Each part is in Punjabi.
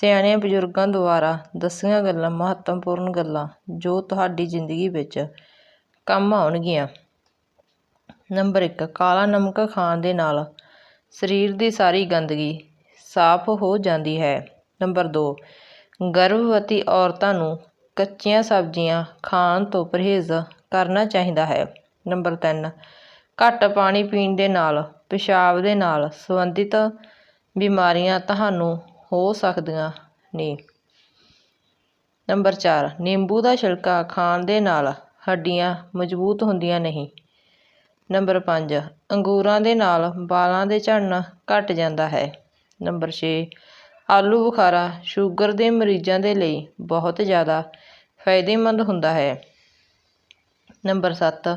ਸਿਆਣਿਆਂ ਬਜ਼ੁਰਗਾਂ ਦੁਆਰਾ ਦੱਸੀਆਂ ਗੱਲਾਂ, ਮਹੱਤਵਪੂਰਨ ਗੱਲਾਂ ਜੋ ਤੁਹਾਡੀ ਜ਼ਿੰਦਗੀ ਵਿੱਚ ਕੰਮ ਆਉਣਗੀਆਂ। ਨੰਬਰ ਇੱਕ, ਕਾਲਾ ਨਮਕ ਖਾਣ ਦੇ ਨਾਲ ਸਰੀਰ ਦੀ ਸਾਰੀ ਗੰਦਗੀ ਸਾਫ਼ ਹੋ ਜਾਂਦੀ ਹੈ। ਨੰਬਰ ਦੋ, ਗਰਭਵਤੀ ਔਰਤਾਂ ਨੂੰ ਕੱਚੀਆਂ ਸਬਜ਼ੀਆਂ ਖਾਣ ਤੋਂ ਪਰਹੇਜ਼ ਕਰਨਾ ਚਾਹੀਦਾ ਹੈ। ਨੰਬਰ ਤਿੰਨ, ਘੱਟ ਪਾਣੀ ਪੀਣ ਦੇ ਨਾਲ, ਪਿਸ਼ਾਬ ਦੇ ਨਾਲ ਸੰਬੰਧਿਤ ਬਿਮਾਰੀਆਂ ਤੁਹਾਨੂੰ ਹੋ ਸਕਦੀਆਂ ਨੇ। ਨੰਬਰ ਚਾਰ, ਨਿੰਬੂ ਦਾ ਛਿਲਕਾ ਖਾਣ ਦੇ ਨਾਲ ਹੱਡੀਆਂ ਮਜ਼ਬੂਤ ਹੁੰਦੀਆਂ ਨਹੀਂ। ਨੰਬਰ ਪੰਜ, ਅੰਗੂਰਾਂ ਦੇ ਨਾਲ ਵਾਲਾਂ ਦੇ ਝੜਨ ਘਟ ਜਾਂਦਾ ਹੈ। ਨੰਬਰ ਛੇ, ਆਲੂ ਬੁਖਾਰਾ ਸ਼ੂਗਰ ਦੇ ਮਰੀਜ਼ਾਂ ਦੇ ਲਈ ਬਹੁਤ ਜ਼ਿਆਦਾ ਫਾਇਦੇਮੰਦ ਹੁੰਦਾ ਹੈ। ਨੰਬਰ ਸੱਤ,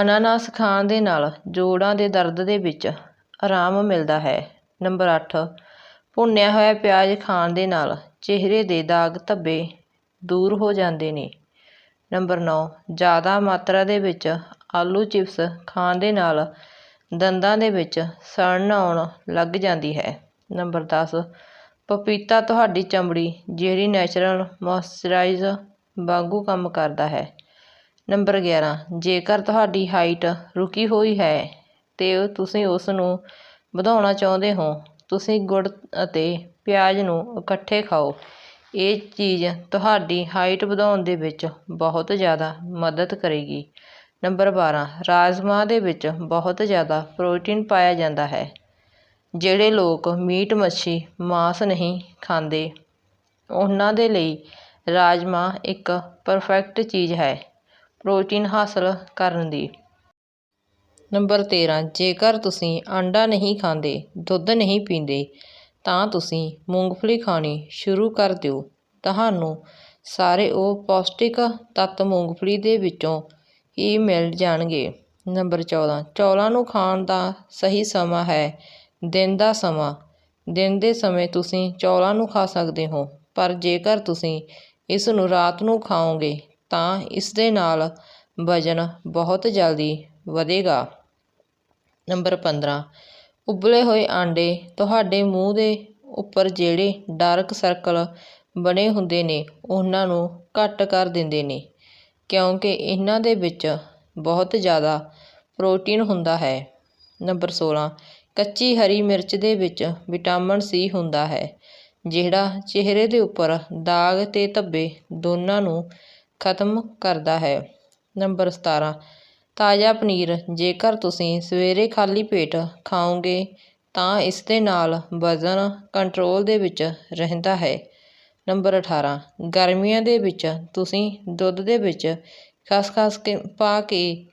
ਅਨਾਨਾਸ ਖਾਣ ਦੇ ਨਾਲ ਜੋੜਾਂ ਦੇ ਦਰਦ ਦੇ ਵਿੱਚ ਆਰਾਮ ਮਿਲਦਾ ਹੈ। ਨੰਬਰ ਅੱਠ ਭੁੰਨਿਆ ਹੋਇਆ ਪਿਆਜ਼ ਖਾਣ ਦੇ ਨਾਲ ਚਿਹਰੇ ਦੇ ਦਾਗ ਧੱਬੇ ਦੂਰ ਹੋ ਜਾਂਦੇ ਨੇ। ਨੰਬਰ ਨੌ, ਜ਼ਿਆਦਾ ਮਾਤਰਾ ਦੇ ਵਿੱਚ ਆਲੂ ਚਿਪਸ ਖਾਣ ਦੇ ਨਾਲ ਦੰਦਾਂ ਦੇ ਵਿੱਚ ਸੜਨ ਆਉਣ ਲੱਗ ਜਾਂਦੀ ਹੈ। ਨੰਬਰ ਦਸ, ਪਪੀਤਾ ਤੁਹਾਡੀ ਚਮੜੀ ਜਿਹੜੀ ਨੈਚੁਰਲ ਮੋਇਸਚਰਾਈਜ਼ ਵਾਂਗੂ ਕੰਮ ਕਰਦਾ ਹੈ। ਨੰਬਰ ਗਿਆਰਾਂ, ਜੇਕਰ ਤੁਹਾਡੀ ਹਾਈਟ ਰੁਕੀ ਹੋਈ ਹੈ ਅਤੇ ਤੁਸੀਂ ਉਸ ਨੂੰ ਵਧਾਉਣਾ ਚਾਹੁੰਦੇ ਹੋ ਤੁਸੀਂ ਗੁੜ ਅਤੇ ਪਿਆਜ਼ ਨੂੰ ਇਕੱਠੇ ਖਾਓ। ਇਹ ਚੀਜ਼ ਤੁਹਾਡੀ ਹਾਈਟ ਵਧਾਉਣ ਦੇ ਵਿੱਚ ਬਹੁਤ ਜ਼ਿਆਦਾ ਮਦਦ ਕਰੇਗੀ। ਨੰਬਰ ਬਾਰ੍ਹਾਂ ਰਾਜਮਾਂਹ ਦੇ ਵਿੱਚ ਬਹੁਤ ਜ਼ਿਆਦਾ ਪ੍ਰੋਟੀਨ ਪਾਇਆ ਜਾਂਦਾ ਹੈ, ਜਿਹੜੇ ਲੋਕ ਮੀਟ, ਮੱਛੀ, ਮਾਸ ਨਹੀਂ ਖਾਂਦੇ। ਉਹਨਾਂ ਦੇ ਲਈ ਰਾਜਮਾਂਹ ਇੱਕ ਪਰਫੈਕਟ ਚੀਜ਼ ਹੈ ਪ੍ਰੋਟੀਨ ਹਾਸਲ ਕਰਨ ਦੀ। ਨੰਬਰ ਤੇਰਾਂ, ਜੇਕਰ ਤੁਸੀਂ ਆਂਡਾ ਨਹੀਂ ਖਾਂਦੇ, ਦੁੱਧ ਨਹੀਂ ਪੀਂਦੇ, ਤਾਂ ਤੁਸੀਂ ਮੂੰਗਫਲੀ ਖਾਣੀ ਸ਼ੁਰੂ ਕਰ ਦਿਓ। ਤੁਹਾਨੂੰ ਸਾਰੇ ਉਹ ਪੌਸ਼ਟਿਕ ਤੱਤ ਮੂੰਗਫਲੀ ਦੇ ਵਿੱਚੋਂ ਹੀ ਮਿਲ ਜਾਣਗੇ। ਨੰਬਰ ਚੌਦਾਂ, ਚੌਲਾਂ ਨੂੰ ਖਾਣ ਦਾ ਸਹੀ ਸਮਾਂ ਹੈ ਦਿਨ ਦਾ ਸਮਾਂ। ਦਿਨ ਦੇ ਸਮੇਂ ਤੁਸੀਂ ਚੌਲਾਂ ਨੂੰ ਖਾ ਸਕਦੇ ਹੋ, ਪਰ ਜੇਕਰ ਤੁਸੀਂ ਇਸ ਨੂੰ ਰਾਤ ਨੂੰ ਖਾਓਗੇ, ਤਾਂ ਇਸ ਦੇ ਨਾਲ ਵਜ਼ਨ ਬਹੁਤ ਜਲਦੀ ਵਧੇਗਾ। ਨੰਬਰ ਪੰਦਰਾਂ, ਉਬਲੇ ਹੋਏ ਆਂਡੇ ਤੁਹਾਡੇ ਮੂੰਹ ਦੇ ਉੱਪਰ ਜਿਹੜੇ ਡਾਰਕ ਸਰਕਲ ਬਣੇ ਹੁੰਦੇ ਨੇ, ਉਹਨਾਂ ਨੂੰ ਘੱਟ ਕਰ ਦਿੰਦੇ ਨੇ, ਕਿਉਂਕਿ ਇਹਨਾਂ ਦੇ ਵਿੱਚ ਬਹੁਤ ਜ਼ਿਆਦਾ ਪ੍ਰੋਟੀਨ ਹੁੰਦਾ ਹੈ। ਨੰਬਰ ਸੋਲ੍ਹਾਂ ਕੱਚੀ ਹਰੀ ਮਿਰਚ ਦੇ ਵਿੱਚ ਵਿਟਾਮਿਨ ਸੀ ਹੁੰਦਾ ਹੈ, ਜਿਹੜਾ ਚਿਹਰੇ ਦੇ ਉੱਪਰ ਦਾਗ ਅਤੇ ਧੱਬੇ ਦੋਨਾਂ ਨੂੰ ਖਤਮ ਕਰਦਾ ਹੈ। ਨੰਬਰ ਸਤਾਰਾਂ ਤਾਜ਼ਾ ਪਨੀਰ, ਜੇਕਰ ਤੁਸੀਂ ਸਵੇਰੇ ਖਾਲੀ ਪੇਟ ਖਾਓਗੇ, ਤਾਂ ਇਸ ਦੇ ਨਾਲ ਵਜ਼ਨ ਕੰਟਰੋਲ ਦੇ ਵਿੱਚ ਰਹਿੰਦਾ ਹੈ। ਨੰਬਰ ਅਠਾਰਾਂ, ਗਰਮੀਆਂ ਦੇ ਵਿੱਚ ਤੁਸੀਂ ਦੁੱਧ ਦੇ ਵਿੱਚ ਖਸਖਸ ਕੇ, ਪਾ ਕੇ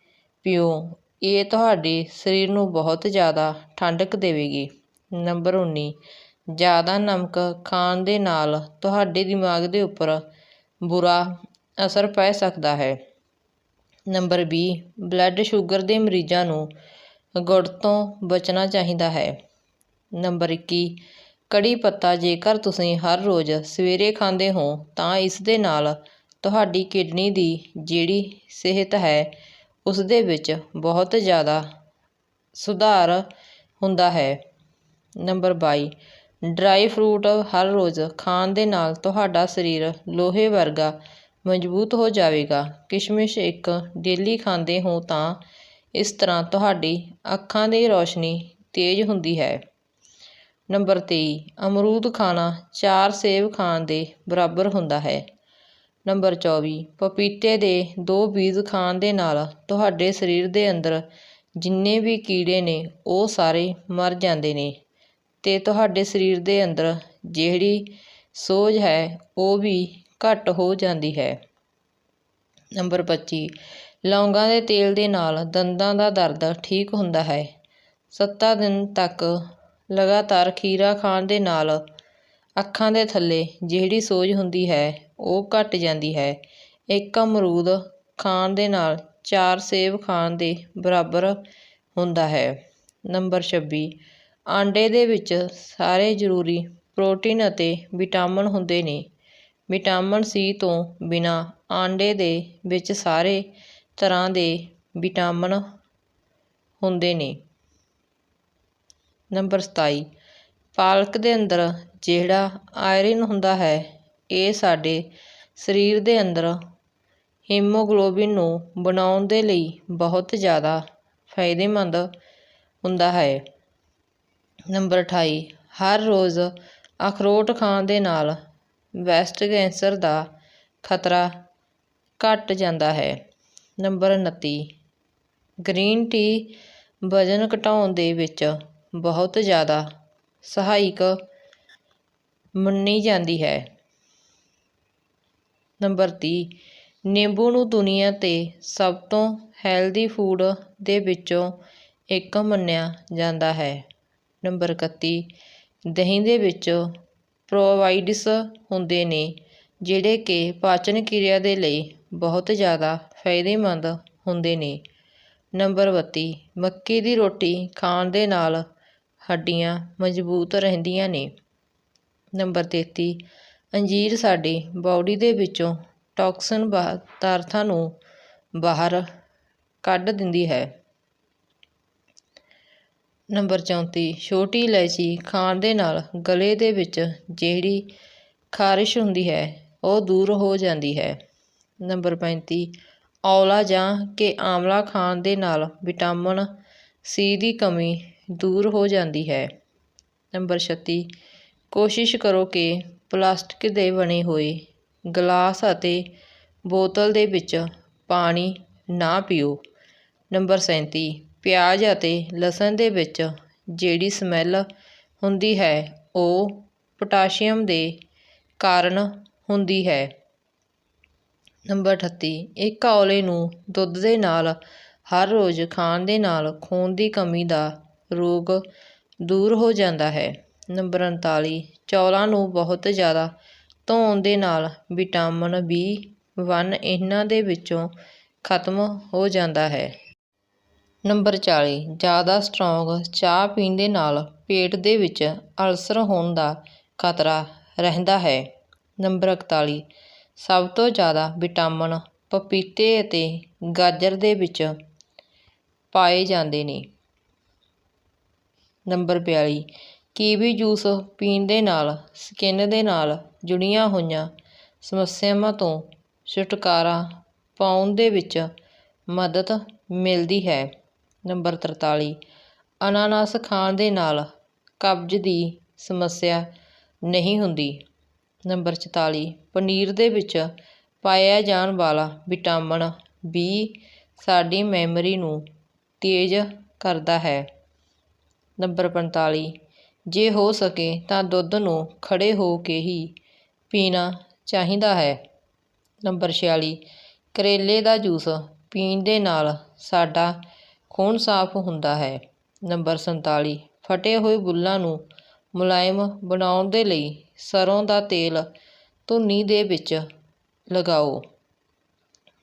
ਪੀਓ। ਇਹ ਤੁਹਾਡੇ ਸਰੀਰ ਨੂੰ ਬਹੁਤ ਜ਼ਿਆਦਾ ਠੰਡਕ ਦੇਵੇਗੀ। ਨੰਬਰ ਉੱਨੀ, ਜ਼ਿਆਦਾ ਨਮਕ ਖਾਣ ਦੇ ਨਾਲ ਤੁਹਾਡੇ ਦਿਮਾਗ ਦੇ ਉੱਪਰ ਬੁਰਾ ਅਸਰ ਪੈ ਸਕਦਾ ਹੈ। ਨੰਬਰ ਵੀਹ ਬਲੱਡ ਸ਼ੂਗਰ ਦੇ ਮਰੀਜ਼ਾਂ ਨੂੰ ਗੁੜ ਤੋਂ ਬਚਣਾ ਚਾਹੀਦਾ ਹੈ। ਨੰਬਰ ਇੱਕੀ, ਕੜੀ ਪੱਤਾ ਜੇਕਰ ਤੁਸੀਂ ਹਰ ਰੋਜ਼ ਸਵੇਰੇ ਖਾਂਦੇ ਹੋ, ਤਾਂ ਇਸ ਦੇ ਨਾਲ ਤੁਹਾਡੀ ਕਿਡਨੀ ਦੀ ਜਿਹੜੀ ਸਿਹਤ ਹੈ, ਉਸ ਦੇ ਵਿੱਚ ਬਹੁਤ ਜ਼ਿਆਦਾ ਸੁਧਾਰ ਹੁੰਦਾ ਹੈ। ਨੰਬਰ ਬਾਈ, ਡਰਾਈ ਫਰੂਟ ਹਰ ਰੋਜ਼ ਖਾਣ ਦੇ ਨਾਲ ਤੁਹਾਡਾ ਸਰੀਰ ਲੋਹੇ ਵਰਗਾ ਮਜ਼ਬੂਤ ਹੋ ਜਾਵੇਗਾ। ਕਿਸ਼ਮਿਸ਼ ਇੱਕ ਡੇਲੀ ਖਾਂਦੇ ਹੋ ਤਾਂ ਇਸ ਤਰ੍ਹਾਂ ਤੁਹਾਡੀ ਅੱਖਾਂ ਦੀ ਰੌਸ਼ਨੀ ਤੇਜ਼ ਹੁੰਦੀ ਹੈ। ਨੰਬਰ ਤੇਈ, ਅਮਰੂਦ ਖਾਣਾ ਚਾਰ ਸੇਬ ਖਾਣ ਦੇ ਬਰਾਬਰ ਹੁੰਦਾ ਹੈ। ਨੰਬਰ ਚੌਵੀ, ਪਪੀਤੇ ਦੇ ਦੋ ਬੀਜ ਖਾਣ ਦੇ ਨਾਲ ਤੁਹਾਡੇ ਸਰੀਰ ਦੇ ਅੰਦਰ ਜਿੰਨੇ ਵੀ ਕੀੜੇ ਨੇ, ਉਹ ਸਾਰੇ ਮਰ ਜਾਂਦੇ ਨੇ ਅਤੇ ਤੁਹਾਡੇ ਸਰੀਰ ਦੇ ਅੰਦਰ ਜਿਹੜੀ ਸੋਜ ਹੈ, ਉਹ ਵੀ ਘੱਟ ਹੋ ਜਾਂਦੀ ਹੈ। ਨੰਬਰ ਪੱਚੀ, ਲੌਂਗਾਂ ਦੇ ਤੇਲ ਦੇ ਨਾਲ ਦੰਦਾਂ ਦਾ ਦਰਦ ਠੀਕ ਹੁੰਦਾ ਹੈ। ਸੱਤਾਂ ਦਿਨ ਤੱਕ ਲਗਾਤਾਰ ਖੀਰਾ ਖਾਣ ਦੇ ਨਾਲ ਅੱਖਾਂ ਦੇ ਥੱਲੇ ਜਿਹੜੀ ਸੋਜ ਹੁੰਦੀ ਹੈ, ਉਹ ਘਟ ਜਾਂਦੀ ਹੈ। ਇੱਕ ਅਮਰੂਦ ਖਾਣ ਦੇ ਨਾਲ ਚਾਰ ਸੇਬ ਖਾਣ ਦੇ ਬਰਾਬਰ ਹੁੰਦਾ ਹੈ। ਨੰਬਰ ਛੱਬੀ, ਆਂਡੇ ਦੇ ਵਿੱਚ ਸਾਰੇ ਜ਼ਰੂਰੀ ਪ੍ਰੋਟੀਨ ਅਤੇ ਵਿਟਾਮਿਨ ਹੁੰਦੇ ਨੇ। ਵਿਟਾਮਿਨ ਸੀ ਤੋਂ ਬਿਨਾਂ ਆਂਡੇ ਦੇ ਵਿੱਚ ਸਾਰੇ ਤਰ੍ਹਾਂ ਦੇ ਵਿਟਾਮਿਨ ਹੁੰਦੇ ਨੇ। ਨੰਬਰ ਸਤਾਈ, ਪਾਲਕ ਦੇ ਅੰਦਰ ਜਿਹੜਾ ਆਇਰਨ ਹੁੰਦਾ ਹੈ, ਇਹ ਸਾਡੇ ਸਰੀਰ ਦੇ ਅੰਦਰ ਹੀਮੋਗਲੋਬਿਨ ਨੂੰ ਬਣਾਉਣ ਦੇ ਲਈ ਬਹੁਤ ਜ਼ਿਆਦਾ ਫਾਇਦੇਮੰਦ ਹੁੰਦਾ ਹੈ। ਨੰਬਰ 28 ਹਰ ਰੋਜ਼ ਅਖਰੋਟ ਖਾਣ ਦੇ ਨਾਲ ਬ੍ਰੈਸਟ ਕੈਂਸਰ ਦਾ ਖਤਰਾ ਘੱਟ ਜਾਂਦਾ ਹੈ। ਨੰਬਰ 29 ਗ੍ਰੀਨ ਟੀ ਵਜ਼ਨ ਘਟਾਉਣ ਦੇ ਵਿੱਚ ਬਹੁਤ ਜ਼ਿਆਦਾ ਸਹਾਇਕ ਮੰਨੀ ਜਾਂਦੀ ਹੈ। ਨੰਬਰ 30 ਨਿੰਬੂ ਨੂੰ ਦੁਨੀਆ 'ਤੇ ਸਭ ਤੋਂ ਹੈਲਦੀ ਫੂਡ ਦੇ ਵਿੱਚੋਂ ਇੱਕ ਮੰਨਿਆ ਜਾਂਦਾ ਹੈ। ਨੰਬਰ 31 ਦਹੀਂ ਦੇ ਵਿੱਚ ਪ੍ਰੋਵਾਈਡਸ ਹੁੰਦੇ ਨੇ, ਜਿਹੜੇ ਕਿ ਪਾਚਨ ਕਿਰਿਆ ਦੇ ਲਈ ਬਹੁਤ ਜ਼ਿਆਦਾ ਫਾਇਦੇਮੰਦ ਹੁੰਦੇ ਨੇ। ਨੰਬਰ 32 ਮੱਕੀ ਦੀ ਰੋਟੀ ਖਾਣ ਦੇ ਨਾਲ ਹੱਡੀਆਂ ਮਜ਼ਬੂਤ ਰਹਿੰਦੀਆਂ ਨੇ। ਨੰਬਰ 33 ਅੰਜੀਰ ਸਾਡੀ ਬਾਡੀ ਦੇ ਵਿੱਚੋਂ ਟੌਕਸਿਨ ਪਦਾਰਥਾਂ ਨੂੰ ਬਾਹਰ ਕੱਢ ਦਿੰਦੀ ਹੈ। ਨੰਬਰ 34 ਛੋਟੀ ਇਲਾਇਚੀ ਖਾਣ ਦੇ ਨਾਲ ਗਲੇ ਦੇ ਵਿੱਚ ਜਿਹੜੀ ਖਾਰਿਸ਼ ਹੁੰਦੀ ਹੈ, ਉਹ ਦੂਰ ਹੋ ਜਾਂਦੀ ਹੈ। ਨੰਬਰ 35 ਔਲਾ ਜਾਂ ਕਿ ਆਮਲਾ ਖਾਣ ਦੇ ਨਾਲ ਵਿਟਾਮਿਨ ਸੀ ਦੀ ਕਮੀ ਦੂਰ ਹੋ ਜਾਂਦੀ ਹੈ। ਨੰਬਰ 36 ਕੋਸ਼ਿਸ਼ ਕਰੋ ਕਿ ਪਲਾਸਟਿਕ ਦੇ ਬਣੇ ਹੋਏ ਗਲਾਸ ਅਤੇ ਬੋਤਲ ਦੇ ਵਿੱਚ ਪਾਣੀ ਨਾ ਪੀਓ। ਨੰਬਰ 37 ਪਿਆਜ਼ ਅਤੇ ਲਸਣ ਦੇ ਵਿੱਚ ਜਿਹੜੀ ਸਮੈਲ ਹੁੰਦੀ ਹੈ, ਉਹ ਪੋਟਾਸ਼ੀਅਮ ਦੇ ਕਾਰਨ ਹੁੰਦੀ ਹੈ। ਨੰਬਰ 38 ਇੱਕ ਔਲੇ ਨੂੰ ਦੁੱਧ ਦੇ ਨਾਲ ਹਰ ਰੋਜ਼ ਖਾਣ ਦੇ ਨਾਲ ਖੂਨ ਦੀ ਕਮੀ ਦਾ ਰੋਗ ਦੂਰ ਹੋ ਜਾਂਦਾ ਹੈ। ਨੰਬਰ 39 ਚੌਲਾਂ ਨੂੰ ਬਹੁਤ ਜ਼ਿਆਦਾ ਧੋਣ ਦੇ ਨਾਲ ਵਿਟਾਮਿਨ ਬੀ ਵਨ ਇਹਨਾਂ ਦੇ ਵਿੱਚੋਂ ਖਤਮ ਹੋ ਜਾਂਦਾ ਹੈ। ਨੰਬਰ 40 ਜ਼ਿਆਦਾ ਸਟਰੋਂਗ ਚਾਹ ਪੀਣ ਦੇ ਨਾਲ ਪੇਟ ਦੇ ਵਿੱਚ ਅਲਸਰ ਹੋਣ ਦਾ ਖਤਰਾ ਰਹਿੰਦਾ ਹੈ। ਨੰਬਰ 41 ਸਭ ਤੋਂ ਜ਼ਿਆਦਾ ਵਿਟਾਮਿਨ ਪਪੀਤੇ ਅਤੇ ਗਾਜਰ ਦੇ ਵਿੱਚ ਪਾਏ ਜਾਂਦੇ ਨੇ। ਨੰਬਰ 42 ਕੀਵੀ ਜੂਸ ਪੀਣ ਦੇ ਨਾਲ ਸਕਿਨ ਦੇ ਨਾਲ ਜੁੜੀਆਂ ਹੋਈਆਂ ਸਮੱਸਿਆਵਾਂ ਤੋਂ ਛੁਟਕਾਰਾ ਪਾਉਣ ਦੇ ਵਿੱਚ ਮਦਦ ਮਿਲਦੀ ਹੈ। ਨੰਬਰ 43 ਅਨਾਨਾਸ ਖਾਣ ਦੇ ਨਾਲ ਕਬਜ਼ ਦੀ ਸਮੱਸਿਆ ਨਹੀਂ ਹੁੰਦੀ। ਨੰਬਰ 44 ਪਨੀਰ ਦੇ ਵਿੱਚ ਪਾਇਆ ਜਾਣ ਵਾਲਾ ਵਿਟਾਮਿਨ ਬੀ ਸਾਡੀ ਮੈਮਰੀ ਨੂੰ ਤੇਜ਼ ਕਰਦਾ ਹੈ। ਨੰਬਰ 45 ਜੇ ਹੋ ਸਕੇ ਤਾਂ ਦੁੱਧ ਨੂੰ ਖੜੇ ਹੋ ਕੇ ਹੀ ਪੀਣਾ ਚਾਹੀਦਾ ਹੈ। ਨੰਬਰ 46 ਕਰੇਲੇ ਦਾ ਜੂਸ ਪੀਣ ਦੇ ਨਾਲ ਸਾਡਾ ਖੂਨ ਸਾਫ਼ ਹੁੰਦਾ ਹੈ। ਨੰਬਰ 47 ਫਟੇ ਹੋਏ ਬੁੱਲ੍ਹਾਂ ਨੂੰ ਮੁਲਾਇਮ ਬਣਾਉਣ ਦੇ ਲਈ ਸਰੋਂ ਦਾ ਤੇਲ ਧੁੰਨੀ ਦੇ ਵਿੱਚ ਲਗਾਓ।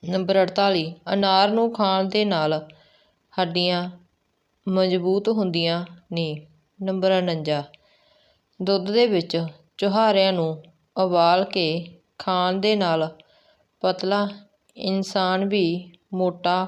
ਨੰਬਰ 48 ਅਨਾਰ ਨੂੰ ਖਾਣ ਦੇ ਨਾਲ ਹੱਡੀਆਂ ਮਜ਼ਬੂਤ ਹੁੰਦੀਆਂ ਨੇ। ਨੰਬਰ 49 ਦੁੱਧ ਦੇ ਵਿੱਚ ਚੁਹਾਰਿਆਂ ਨੂੰ ਉਬਾਲ ਕੇ ਖਾਣ ਦੇ ਨਾਲ ਪਤਲਾ ਇਨਸਾਨ ਵੀ ਮੋਟਾ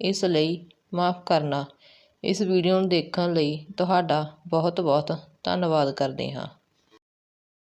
ਇਸ ਲਈ ਮਾਫ਼ ਕਰਨਾ। ਇਸ ਵੀਡੀਓ ਨੂੰ ਦੇਖਣ ਲਈ ਤੁਹਾਡਾ ਬਹੁਤ ਬਹੁਤ ਧੰਨਵਾਦ ਕਰਦੇ ਹਾਂ।